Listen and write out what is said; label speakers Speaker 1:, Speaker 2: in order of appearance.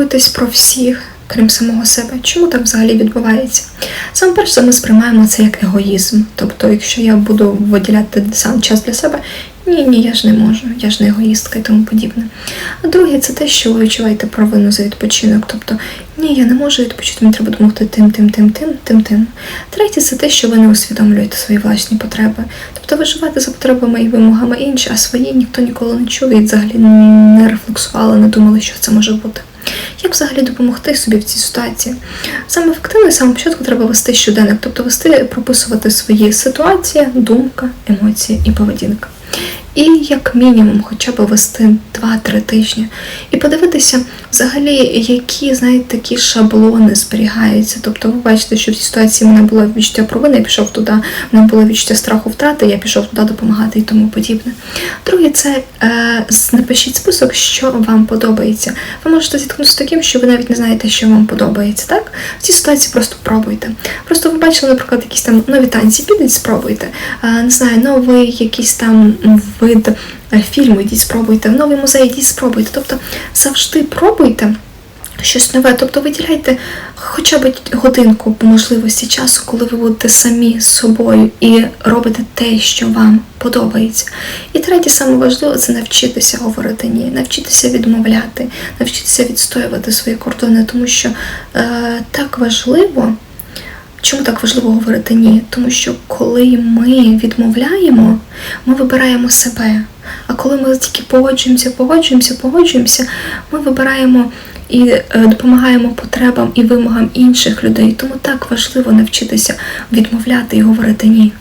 Speaker 1: турбуєтесь про всіх, крім самого себе. Чому так взагалі відбувається? Саме перше, ми сприймаємо це як егоїзм. Тобто, якщо я буду виділяти сам час для себе, ні, ні, я ж не можу, я ж не егоїстка і тому подібне. А друге, це те, що ви відчуваєте провину за відпочинок. Тобто, ні, я не можу відпочити, мені треба допомогти тим, тим, тим, тим, тим, тим. Третє, це те, що ви не усвідомлюєте свої власні потреби. Тобто ви живете за потребами і вимогами інші, а свої ніхто ніколи не чув і взагалі не рефлексували, не думали, що це може бути. Як взагалі допомогти собі в цій ситуації? Саме ефективно, і самого початку треба вести щоденник, тобто вести, прописувати свої ситуації, думка, емоції і поведінка. І як мінімум, хоча б вести 2-3 тижні, і подивитися, взагалі, які, знаєте, такі шаблони зберігаються. Тобто, ви бачите, що в цій ситуації в мене було відчуття провини, я пішов туди, в мене було відчуття страху втрати, я пішов туди допомагати і тому подібне. Друге, це е, напишіть список, що вам подобається. Ви можете зіткнутися з таким, що ви навіть не знаєте, що вам подобається. Так? В цій ситуації просто пробуйте. Просто ви бачили, наприклад, якісь там нові танці, підіть, спробуйте. Е, не знаю, новий якийсь там вид е, фільму, йдіть спробуйте, в новий музей йдіть спробуйте. Тобто завжди пробуйте. Щось нове, тобто виділяйте хоча б годинку по можливості часу, коли ви будете самі з собою і робите те, що вам подобається. І третє, саме важливе, це навчитися говорити ні, навчитися відмовляти, навчитися відстоювати свої кордони, тому що е, так важливо. Чому так важливо говорити ні? Тому що коли ми відмовляємо, ми вибираємо себе. А коли ми тільки погоджуємося, погоджуємося, погоджуємося, ми вибираємо і е, допомагаємо потребам і вимогам інших людей. Тому так важливо навчитися відмовляти і говорити ні.